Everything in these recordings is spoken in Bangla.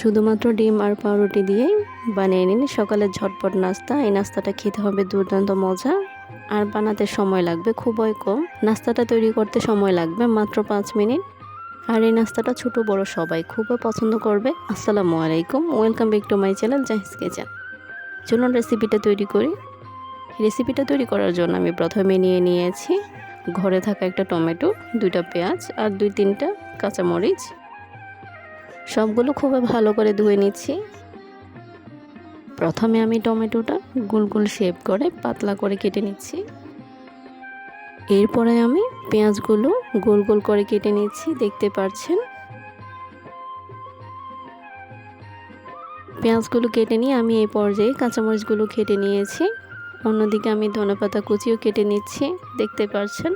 শুধুমাত্র ডিম আর পাউরুটি দিয়েই বানিয়ে নিন। সকালের ঝটপট নাস্তা। এই নাস্তাটা খেতে হবে দুর্দান্ত মজা। আর বানাতে সময় লাগবে, খুবই কম। নাস্তাটা তৈরি করতে সময় লাগবে, মাত্র পাঁচ মিনিট। আর এই নাস্তাটা ছোট, বড় সবাই খুবই পছন্দ করবে। আসসালামু আলাইকুম। Welcome back to my channel Jahiz kitchen. চলুন রেসিপিটা তৈরি করি। রেসিপিটা তৈরি করার জন্য আমি প্রথমে নিয়ে নিয়েছি ঘরে থাকা একটা টমেটো, দুইটা পেঁয়াজ আর দুই তিনটা কাঁচামরিচ। সবগুলো খুবই ভালো করে ধুয়ে নিচ্ছি। প্রথমে আমি টমেটোটা গোল গোল শেপ করে পাতলা করে কেটে নিচ্ছি। এরপরে আমি পেঁয়াজগুলো গোল গোল করে কেটে নিচ্ছি, দেখতে পাচ্ছেন। পেঁয়াজগুলো কেটে নিয়ে আমি এই পর্যায়ে কাঁচামরিচগুলো কেটে নিয়েছি। অন্যদিকে আমি ধনেপাতা কুচিও কেটে নিচ্ছি, দেখতে পাচ্ছেন।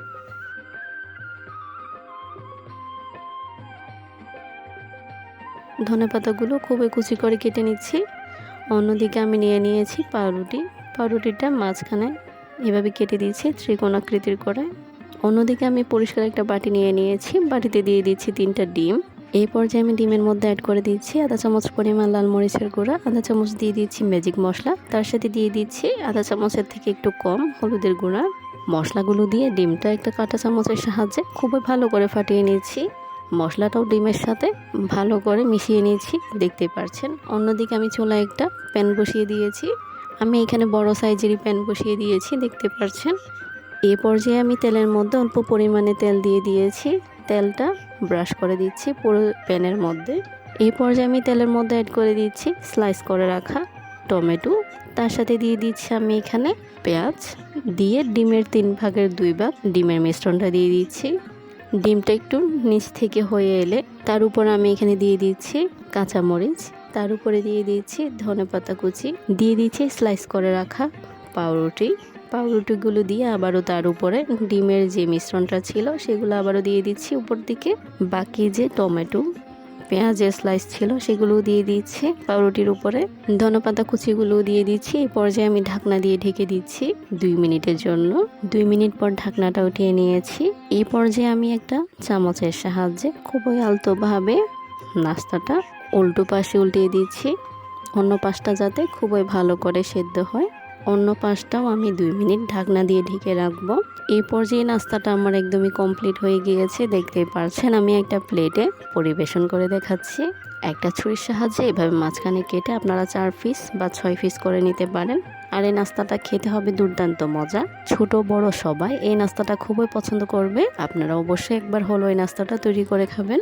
ধনে পাতাগুলো খুবই কুচি করে কেটে নিচ্ছি। অন্যদিকে আমি নিয়ে নিয়েছি পাউরুটি। পাউরুটিটা মাঝখানে এভাবে কেটে দিয়েছি ত্রিকোণাকৃতির করে। অন্যদিকে আমি পরিষ্কার একটা বাটি নিয়ে নিয়েছি। বাটিতে দিয়ে দিচ্ছি তিনটা ডিম। এই পর্যায়ে আমি ডিমের মধ্যে অ্যাড করে দিচ্ছি আধা চামচ পরিমাণ লাল মরিচের গুঁড়া আধা চামচ দিয়ে দিচ্ছি ম্যাজিক মশলা। তার সাথে দিয়ে দিচ্ছি আধা চামচের থেকে একটু কম হলুদের গুঁড়া। মশলাগুলো দিয়ে ডিমটা একটা কাঁটা চামচের সাহায্যে খুবই ভালো করে ফাটিয়ে নিচ্ছি। মশলাটাও ডিমের সাথে ভালো করে মিশিয়ে নিয়েছি, দেখতে পারছেন। অন্যদিকে আমি চোলা একটা প্যান বসিয়ে দিয়েছি। আমি এখানে বড় সাইজেরই প্যান বসিয়ে দিয়েছি, দেখতে পাচ্ছেন এ পর্যায়ে আমি তেলের মধ্যে অল্প পরিমাণে তেল দিয়ে দিয়েছি। তেলটা ব্রাশ করে দিচ্ছি পুরো প্যানের মধ্যে। এই পর্যায়ে আমি তেলের মধ্যে অ্যাড করে দিচ্ছি স্লাইস করে রাখা টমেটো। তার সাথে দিয়ে দিচ্ছি আমি এখানে পেঁয়াজ। দিয়ে ডিমের তিন ভাগের দুই ভাগ ডিমের মিশ্রণটা দিয়ে দিচ্ছি। ডিমটা একটু নিচ থেকে হয়ে এলে তার উপর আমি এখানে দিয়ে দিচ্ছি কাঁচামরিচ, তার উপরে দিয়ে দিচ্ছি ধনে পাতা কুচি, দিয়ে দিচ্ছি স্লাইস করে রাখা পাউরুটি। পাউরুটিগুলো দিয়ে আবারও তার উপরে ডিমের যে মিশ্রণটা ছিল সেগুলো আবারও দিয়ে দিচ্ছি উপর দিকে। বাকি যে টমেটো, পেঁয়াজের স্লাইস ছিল সেগুলো দিয়ে দিচ্ছি পাউরুটির উপরে। ধনেপাতা কুচিগুলো দিয়ে দিচ্ছি, এই পর্যায়ে আমি ঢাকনা দিয়ে ঢেকে দিচ্ছি দুই মিনিটের জন্য। দুই মিনিট পর ঢাকনাটা উঠিয়ে নিয়েছি। এই পর্যায়ে আমি একটা চামচের সাহায্যে খুবই আলতোভাবে নাস্তাটা উল্টো পাশে উল্টিয়ে দিচ্ছি। অন্য পাশটা যাতে খুবই ভালো করে সেদ্ধ হয়। অন্য পাশটাও আমি দুই মিনিট ঢাকনা দিয়ে ঢেকে রাখব। এই পর্যায়ে নাস্তাটা আমার একদমই কমপ্লিট হয়ে গিয়েছে। দেখতেই পারছেন আমি একটা প্লেটে পরিবেশন করে দেখাচ্ছি। একটা ছুরির সাহায্যে এভাবে মাঝখানে কেটে আপনারা চার পিস বা ছয় পিস করে নিতে পারেন। আর এই নাস্তাটা খেতে হবে দুর্দান্ত মজা। ছোট, বড় সবাই এই নাস্তাটা খুবই পছন্দ করবে। আপনারা অবশ্যই একবার হলো এই নাস্তাটা তৈরি করে খাবেন।